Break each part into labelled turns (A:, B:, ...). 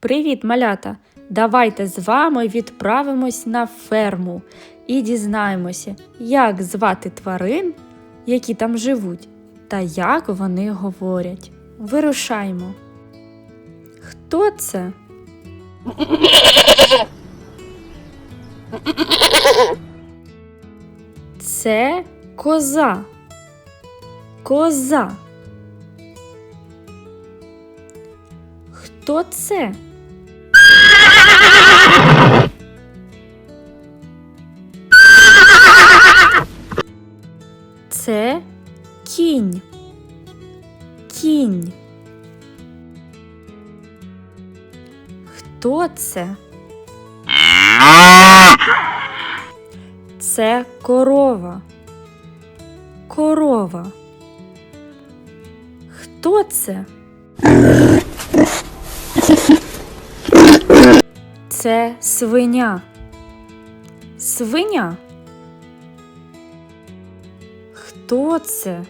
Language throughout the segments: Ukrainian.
A: Привіт, малята! Давайте з вами відправимось на ферму і дізнаємося, як звати тварин, які там живуть, та як вони говорять. Вирушаймо. Хто це? Це коза. Коза. Хто це? Кінь. Кінь. Хто це? Це корова. Корова. Хто це? Це свиня. Свиня. Хто це?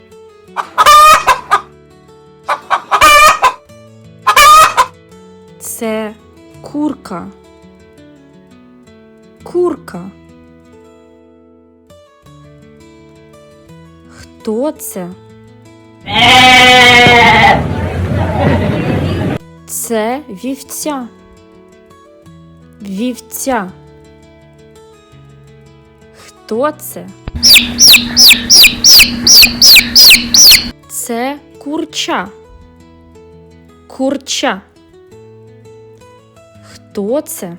A: Це курка. Курка. Хто це? Це вівця. Вівця. Хто це? Це курча. Курча. Хто це?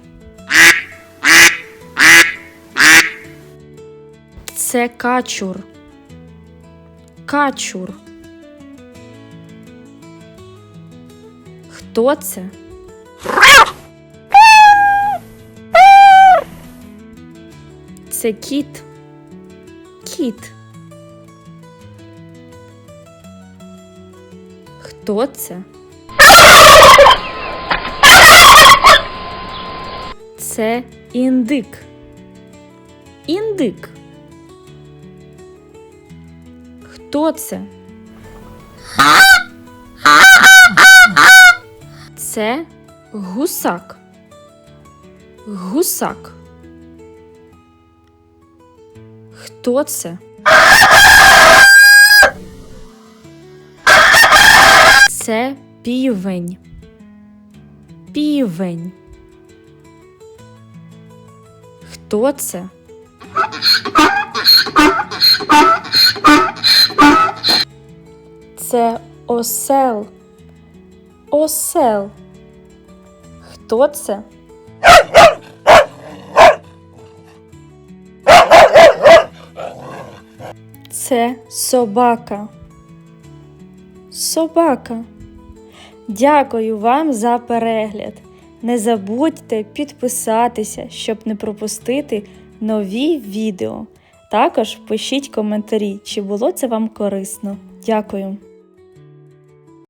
A: Це качур. Качур. Хто це? Це кіт. Кіт. Хто це? Це індик. Індик. Хто це? Це гусак. Гусак. Хто це? Це півень. Півень. Хто це? Це осел. Осел. Хто це? Це собака. Собака. Дякую вам за перегляд. Не забудьте підписатися, щоб не пропустити нові відео. Також пишіть коментарі, чи було це вам корисно. Дякую.